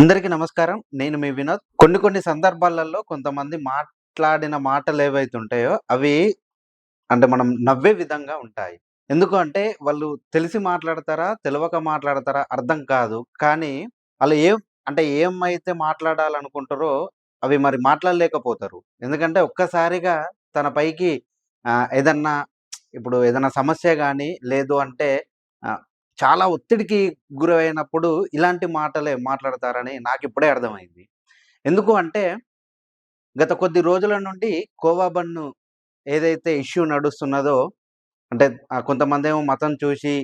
అందరికీ నమస్కారం. నేను మీ వినోద్. కొన్ని కొన్ని సందర్భాలలో కొంతమంది మాట్లాడిన మాటలు ఏవైతే ఉంటాయో అవి అంటే మనం నవ్వే విధంగా ఉంటాయి. ఎందుకు అంటే వాళ్ళు తెలిసి మాట్లాడతారా తెలియక మాట్లాడతారా అర్థం కాదు. కానీ వాళ్ళు ఏం అంటే ఏమైతే మాట్లాడాలనుకుంటారో అవి మరి మాట్లాడలేకపోతారు. ఎందుకంటే ఒక్కసారిగా తన పైకి ఆ, ఏదన్నా ఇప్పుడు ఏదైనా సమస్య కానీ లేదు అంటే ఆ, చాలా ఒత్తిడికి గురైనప్పుడు ఇలాంటి మాటలే మాట్లాడతారని నాకు ఇప్పుడే అర్థమైంది. ఎందుకు అంటే గత కొద్ది రోజుల నుండి కోవా బన్ను ఏదైతే ఇష్యూ నడుస్తున్నదో అంటే కొంతమంది ఏమో మతం చూసి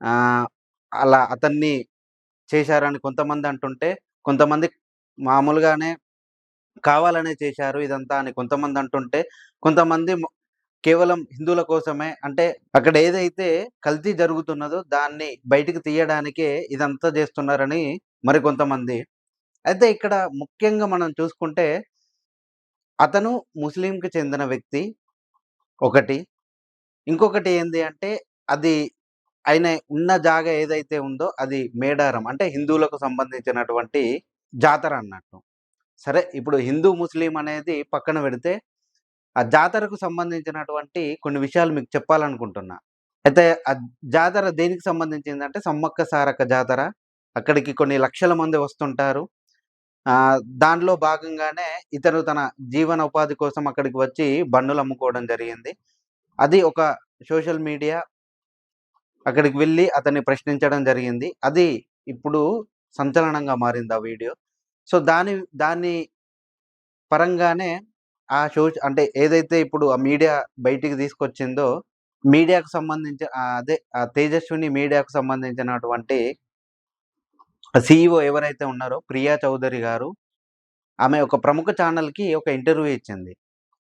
ఆ, అలా అతన్ని చేశారని కొంతమంది అంటుంటే కొంతమంది మామూలుగానే కావాలనే చేశారు ఇదంతా అని కొంతమంది అంటుంటే కొంతమంది కేవలం హిందువుల కోసమే. అంటే అక్కడ ఏదైతే కల్తీ జరుగుతున్నదో దాన్ని బయటికి తీయడానికే ఇదంతా చేస్తున్నారని మరి కొంతమంది అయితే ఇక్కడ ముఖ్యంగా మనం చూసుకుంటే అతను ముస్లింకి చెందిన వ్యక్తి ఒకటి. ఇంకొకటి ఏంది అంటే అది ఆయన ఉన్న జాగా ఏదైతే ఉందో అది మేడారం. అంటే హిందువులకు సంబంధించినటువంటి జాతర అన్నట్టు. సరే ఇప్పుడు హిందూ ముస్లిం అనేది పక్కన పెడితే ఆ జాతరకు సంబంధించినటువంటి కొన్ని విషయాలు మీకు చెప్పాలనుకుంటున్నా. అయితే ఆ జాతర దేనికి సంబంధించిందంటే సమ్మక్క సారక్క జాతర. అక్కడికి కొన్ని లక్షల మంది వస్తుంటారు. ఆ దానిలో భాగంగానే ఇతను తన జీవన ఉపాధి కోసం అక్కడికి వచ్చి బండ్లు అమ్ముకోవడం జరిగింది. అది ఒక సోషల్ మీడియా అక్కడికి వెళ్ళి అతన్ని ప్రశ్నించడం జరిగింది. అది ఇప్పుడు సంచలనంగా మారింది ఆ వీడియో. సో దాని దాని పరంగానే ఆ షో అంటే ఏదైతే ఇప్పుడు ఆ మీడియా బయటికి తీసుకొచ్చిందో మీడియాకు సంబంధించిన అదే ఆ తేజస్విని మీడియాకు సంబంధించినటువంటి సిఇఓ ఎవరైతే ఉన్నారో ప్రియా చౌదరి గారు ఆమె ఒక ప్రముఖ ఛానల్కి ఒక ఇంటర్వ్యూ ఇచ్చింది.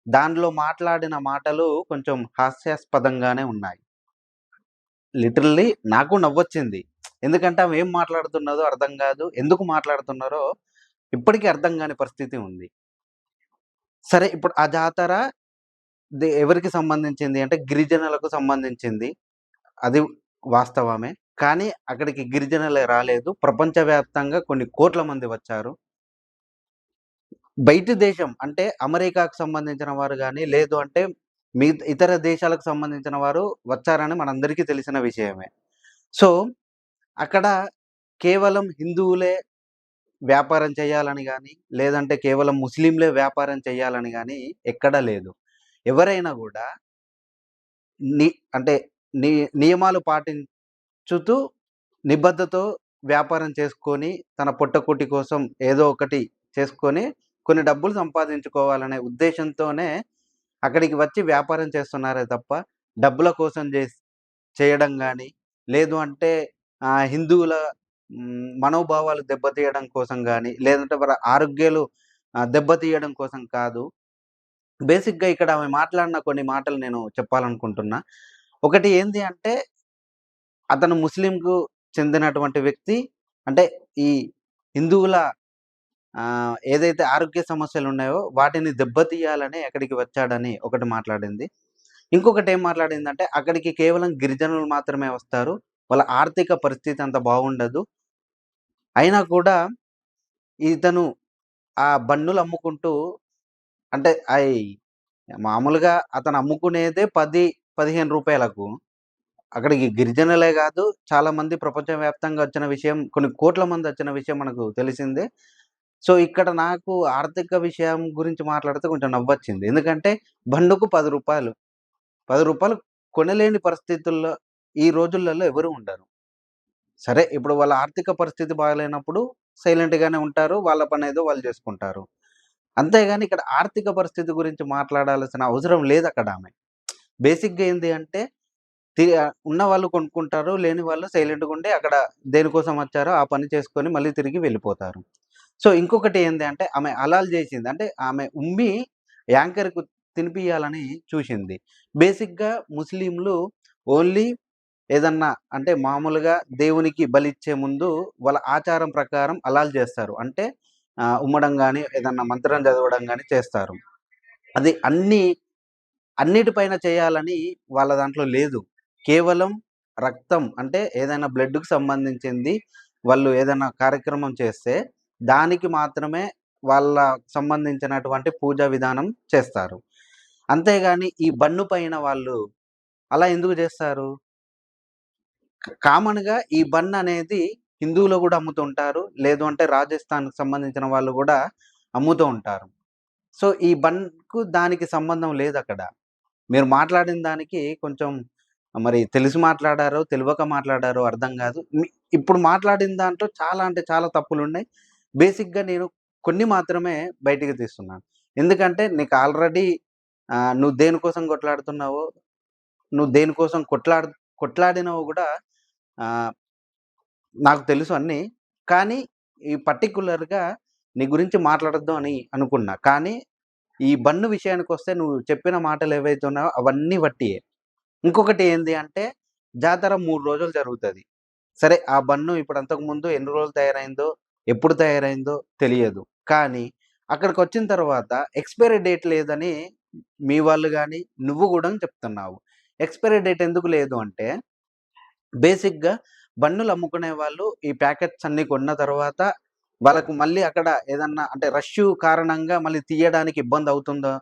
దానిలో మాట్లాడిన మాటలు కొంచెం హాస్యాస్పదంగానే ఉన్నాయి. లిటరల్లీ నాకు నవ్వొచ్చింది. ఎందుకంటే ఆమె ఏం మాట్లాడుతున్నదో అర్థం కాదు. ఎందుకు మాట్లాడుతున్నారో ఇప్పటికీ అర్థం కాని పరిస్థితి ఉంది. సరే ఇప్పుడు ఆ జాతర ఎవరికి సంబంధించింది? అంటే గిరిజనులకు సంబంధించింది. అది వాస్తవమే. కానీ అక్కడికి గిరిజనులే రాలేదు. ప్రపంచవ్యాప్తంగా కొన్ని కోట్ల మంది వచ్చారు. బయటి దేశం అంటే అమెరికాకు సంబంధించిన వారు కానీ లేదు అంటే మీ ఇతర దేశాలకు సంబంధించిన వారు వచ్చారని మనందరికీ తెలిసిన విషయమే. సో అక్కడ కేవలం హిందువులే వ్యాపారం చేయాలని కానీ లేదంటే కేవలం ముస్లింలే వ్యాపారం చేయాలని కానీ ఎక్కడా లేదు. ఎవరైనా కూడా ని అంటే ని నియమాలు పాటించుతూ నిబద్ధతో వ్యాపారం చేసుకొని తన పొట్టకుటి కోసం ఏదో ఒకటి చేసుకొని కొన్ని డబ్బులు సంపాదించుకోవాలనే ఉద్దేశంతోనే అక్కడికి వచ్చి వ్యాపారం చేస్తున్నారే తప్ప డబ్బుల కోసం చేస్ చేయడం కానీ లేదు అంటే ఆ, హిందువుల మనోభావాలు దెబ్బతీయడం కోసం కానీ లేదంటే వారి ఆరోగ్యాలు దెబ్బతీయడం కోసం కాదు. బేసిక్గా ఇక్కడ ఆమె మాట్లాడిన కొన్ని మాటలు నేను చెప్పాలనుకుంటున్నా. ఒకటి ఏంది అంటే అతను ముస్లింకు చెందినటువంటి వ్యక్తి అంటే ఈ హిందువుల ఆ, ఏదైతే ఆరోగ్య సమస్యలు ఉన్నాయో వాటిని దెబ్బతీయాలని అక్కడికి వచ్చాడని ఒకటి మాట్లాడింది. ఇంకొకటి ఏం మాట్లాడిందంటే అక్కడికి కేవలం గిరిజనులు మాత్రమే వస్తారు. వాళ్ళ ఆర్థిక పరిస్థితి అంత బాగుండదు. అయినా కూడా ఇతను ఆ బండ్లు అమ్ముకుంటూ అంటే అవి మామూలుగా అతను అమ్ముకునేదే పది పదిహేను రూపాయలకు. అక్కడికి గిరిజనులే కాదు చాలా మంది ప్రపంచవ్యాప్తంగా వచ్చిన విషయం కొన్ని కోట్ల మంది వచ్చిన విషయం మనకు తెలిసిందే. సో ఇక్కడ నాకు ఆర్థిక విషయం గురించి మాట్లాడితే కొంచెం నవ్వొచ్చింది. ఎందుకంటే బండుకు పది రూపాయలు. పది రూపాయలు కొనలేని పరిస్థితుల్లో ఈ రోజులలో ఎవరు ఉండరు. సరే ఇప్పుడు వాళ్ళ ఆర్థిక పరిస్థితి బాగాలేనప్పుడు సైలెంట్ గానే ఉంటారు. వాళ్ళ పని ఏదో వాళ్ళు చేసుకుంటారు. అంతేగాని ఇక్కడ ఆర్థిక పరిస్థితి గురించి మాట్లాడాల్సిన అవసరం లేదు అక్కడ ఆమె. బేసిక్గా ఏంటి అంటే తి- ఉన్న వాళ్ళు కొనుక్కుంటారు లేని వాళ్ళు సైలెంట్గా ఉండి అక్కడ దేనికోసం వచ్చారో ఆ పని చేసుకొని మళ్ళీ తిరిగి వెళ్ళిపోతారు. సో ఇంకొకటి ఏంది అంటే ఆమె అలాల్ చేసింది. అంటే ఆమె ఉమ్మి యాంకర్కు తినిపియాలని చూసింది. బేసిక్గా ముస్లింలు ఓన్లీ ఏదన్నా అంటే మామూలుగా దేవునికి బలిచ్చే ముందు వాళ్ళ ఆచారం ప్రకారం అలాల్ చేస్తారు అంటే ఉమ్మడం కానీ ఏదన్నా మంత్రం చదవడం కానీ చేస్తారు అది అన్ని అన్నిటిపైన చేయాలని వాళ్ళ దాంట్లో లేదు కేవలం రక్తం అంటే ఏదైనా బ్లడ్‌కి సంబంధించింది వాళ్ళు ఏదైనా కార్యక్రమం చేస్తే దానికి మాత్రమే వాళ్ళ సంబంధించినటువంటి పూజా విధానం చేస్తారు. అంతేగాని ఈ బన్ను పైన వాళ్ళు అలా ఎందుకు చేస్తారు? కామన్‌గా ఈ బన్ అనేది హిందువులు అమ్ముతూ ఉంటారు లేదు అంటే రాజస్థాన్‌కి సంబంధించిన వాళ్ళు కూడా అమ్ముతూ ఉంటారు. సో, ఈ బన్‌కు దానికి సంబంధం లేదు అక్కడ మీరు మాట్లాడిన దానికి కొంచెం మరి తెలిసి మాట్లాడారో, తెలియక మాట్లాడారో అర్థం కాదు ఇప్పుడు మాట్లాడిన దాంట్లో చాలా అంటే చాలా తప్పులు ఉన్నాయి బేసిక్‌గా నేను కొన్ని మాత్రమే బయటికి తీస్తున్నాను. ఎందుకంటే నీకు ఆల్రెడీ నువ్వు దేనికోసం కొట్లాడుతున్నావో, నువ్వు దేనికోసం కొట్లాడు కొట్లాడినవో కూడా నాకు తెలుసు అన్నీ. కానీ ఈ పర్టిక్యులర్‌గా నీ గురించి మాట్లాడొద్దు అని అనుకున్నా. కానీ ఈ బన్ను విషయానికి వస్తే నువ్వు చెప్పిన మాటలు ఏవైతే ఉన్నాయో అవన్నీ వట్టియే. ఇంకొకటి ఏంది అంటే జాతర మూడు రోజులు జరుగుతుంది సరే ఆ బన్ను ఇప్పుడు అంతకుముందు ఎన్ని రోజులు తయారైందో, ఎప్పుడు తయారైందో తెలియదు. కానీ అక్కడికి వచ్చిన తర్వాత ఎక్స్‌పైరీ డేట్ లేదని మీ వాళ్ళు కానీ నువ్వు కూడా చెప్తున్నావు. ఎక్స్‌పైరీ డేట్ ఎందుకు లేదు అంటే బేసిక్‌గా బన్నులు అమ్ముకునే వాళ్ళు ఈ ప్యాకెట్స్ అన్ని కొన్న తర్వాత వాళ్ళకు మళ్ళీ అక్కడ ఏదన్నా అంటే రష్ కారణంగా మళ్ళీ తీయడానికి ఇబ్బంది అవుతుందో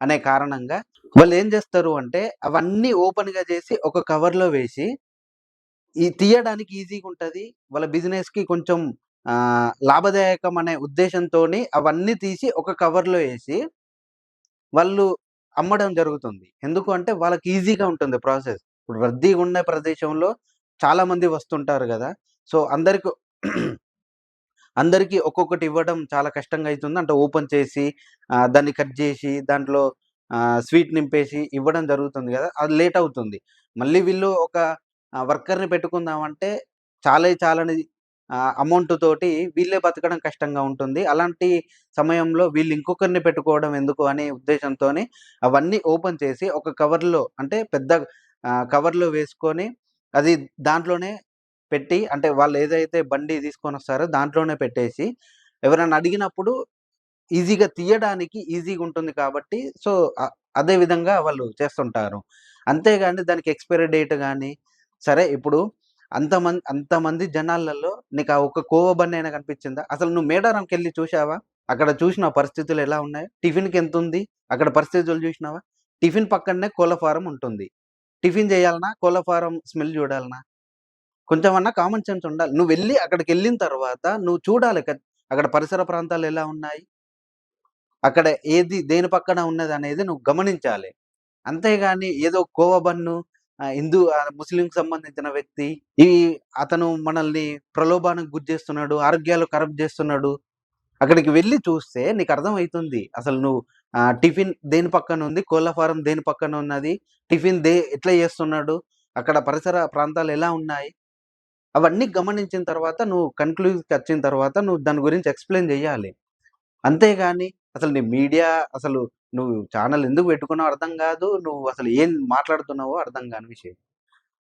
అనే కారణంగా వాళ్ళు ఏం చేస్తారు అంటే అవన్నీ ఓపెన్‌గా చేసి ఒక కవర్‌లో వేసి ఈ తీయడానికి ఈజీగుంటది. వాళ్ళ బిజినెస్‌కి కొంచెం లాభదాయకం అనే ఉద్దేశంతోని అవన్నీ తీసి ఒక కవర్‌లో వేసి వాళ్ళు అమ్మడం జరుగుతుంది. ఎందుకు అంటే వాళ్ళకి ఈజీగా ఉంటుంది ప్రాసెస్. ఇప్పుడు రద్దీగా ఉన్న ప్రదేశంలో చాలా మంది వస్తుంటారు కదా సో, అందరికి అందరికీ ఒక్కొక్కటి ఇవ్వడం చాలా కష్టంగా అవుతుంది అంటే ఓపెన్ చేసి దాన్ని కట్ చేసి దాంట్లో స్వీట్ నింపేసి ఇవ్వడం జరుగుతుంది కదా అది లేట్ అవుతుంది. మళ్ళీ వీళ్ళు ఒక వర్కర్‌ని పెట్టుకుందామంటే చాలా చాలని అమౌంట్ తోటి వీళ్ళే బతకడం కష్టంగా ఉంటుంది. అలాంటి సమయంలో వీళ్ళు ఇంకొకరిని పెట్టుకోవడం ఎందుకు అనే ఉద్దేశంతో అవన్నీ ఓపెన్ చేసి ఒక కవర్‌లో అంటే పెద్ద కవర్‌లో వేసుకొని అది దాంట్లోనే పెట్టి అంటే వాళ్ళు ఏదైతే బండి తీసుకొని వస్తారో దాంట్లోనే పెట్టేసి ఎవరైనా అడిగినప్పుడు ఈజీగా తీయడానికి ఈజీగా ఉంటుంది కాబట్టి సో, అదే విధంగా వాళ్ళు చేస్తుంటారు. అంతేగాని దానికి ఎక్స్‌పైరీ డేట్ కానీ సరే ఇప్పుడు అంతమంది అంతమంది జనాలలో నీకు ఆ ఒక్క బండి అయినా కనిపించిందా? అసలు నువ్వు మేడారంకి వెళ్ళి చూసావా? అక్కడ చూసిన పరిస్థితులు ఎలా ఉన్నాయి? టిఫిన్‌కి ఎంతుంది? అక్కడ పరిస్థితులు చూసినావా? టిఫిన్ పక్కనే కోళ్ళ ఫారం ఉంటుంది. టిఫిన్ చేయాలనా? కోళ్ళ ఫారం స్మెల్ చూడాలనా? కొంచెమన్నా కామన్ సెన్స్ ఉండాలి. నువ్వు వెళ్ళి అక్కడికి వెళ్ళిన తర్వాత నువ్వు చూడాలి అక్కడ పరిసర ప్రాంతాలు ఎలా ఉన్నాయి? అక్కడ ఏది దేని పక్కన ఉన్నది అనేది నువ్వు గమనించాలి. అంతేగాని ఏదో కోవా బన్ను హిందూ ముస్లింకి సంబంధించిన వ్యక్తి ఈ అతను మనల్ని ప్రలోభానికి గురి చేస్తున్నాడు, ఆరోగ్యాలు ఖరాబ్ చేస్తున్నాడు. అక్కడికి వెళ్ళి చూస్తే నీకు అర్థమవుతుంది అసలు నువ్వు టిఫిన్ దేని పక్కన ఉంది? కోళ్ళ ఫారం దేని పక్కన ఉన్నది? టిఫిన్ దే ఎట్లా చేస్తున్నాడు? అక్కడ పరిసర ప్రాంతాలు ఎలా ఉన్నాయి? అవన్నీ గమనించిన తర్వాత నువ్వు కన్‌క్లూజన్‌కొచ్చిన తర్వాత నువ్వు దాని గురించి ఎక్స్‌ప్లెయిన్ చేయాలి అంతేగాని అసలు నీ మీడియా అసలు నువ్వు ఛానల్ ఎందుకు పెట్టుకున్నావు అర్థం కాదు నువ్వు అసలు ఏం మాట్లాడుతున్నావో అర్థం కాని విషయం.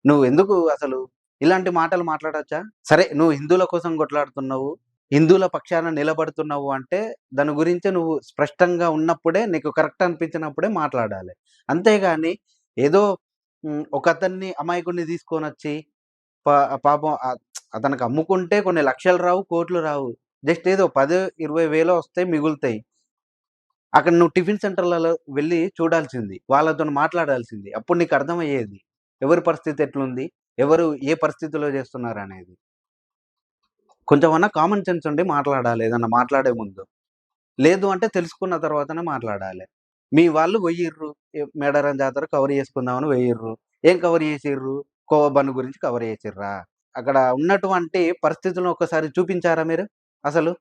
నువ్వు ఎందుకు అసలు ఇలాంటి మాటలు మాట్లాడొచ్చా? సరే నువ్వు హిందువుల కోసం కొట్లాడుతున్నావు. హిందువుల పక్షాన నిలబడుతున్నావు అంటే దాని గురించి నువ్వు స్పష్టంగా ఉన్నప్పుడే నీకు కరెక్ట్ అనిపించినప్పుడే మాట్లాడాలి. అంతేగాని ఏదో ఒక అతన్ని అమాయకుడిని తీసుకొని వచ్చి పాపం అతనికి అమ్ముకుంటే కొన్ని లక్షలు రావు, కోట్లు రావు. జస్ట్ ఏదో పది ఇరవై వేలు వస్తాయి మిగులుతాయి. అక్కడ నువ్వు టిఫిన్ సెంటర్‌లలో వెళ్ళి చూడాల్సింది. వాళ్ళతోని మాట్లాడాల్సింది. అప్పుడు నీకు అర్థమయ్యేది. ఎవరి పరిస్థితి ఎట్లుంది? ఎవరు ఏ పరిస్థితిలో చేస్తున్నారు అనేది కొంచెమన్నా కామన్ సెన్స్ ఉండి మాట్లాడాలి ఏదన్నా మాట్లాడే ముందు. లేదు అంటే తెలుసుకున్న తర్వాతనే మాట్లాడాలి. మీ వాళ్ళు వెయ్యిర్రు మేడారం జాతర కవర్ చేసుకుందామని వెయ్యిర్రు ఏం కవర్ చేసిర్రు? కోవా బన్ గురించి కవర్ చేసిర్రా? అక్కడ ఉన్నటువంటి పరిస్థితులను ఒక్కసారి చూపించారా మీరు? అసలు?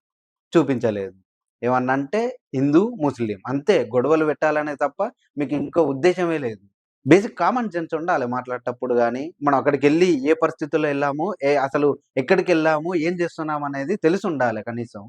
చూపించలేదు. ఏమన్నా అంటే హిందూ, ముస్లిం అంతే గొడవలు పెట్టాలనే తప్ప మీకు ఇంకో ఉద్దేశమే లేదు. బేసిక్ కామన్ సెన్స్ ఉండాలి మాట్లాడేటప్పుడు గాని, మనం అక్కడికెళ్ళి ఏ పరిస్థితుల్లో వెళ్ళాము ఏ అసలు ఎక్కడికి వెళ్ళాము ఏం చేస్తున్నాం అనేది తెలిసి ఉండాలి కనీసం.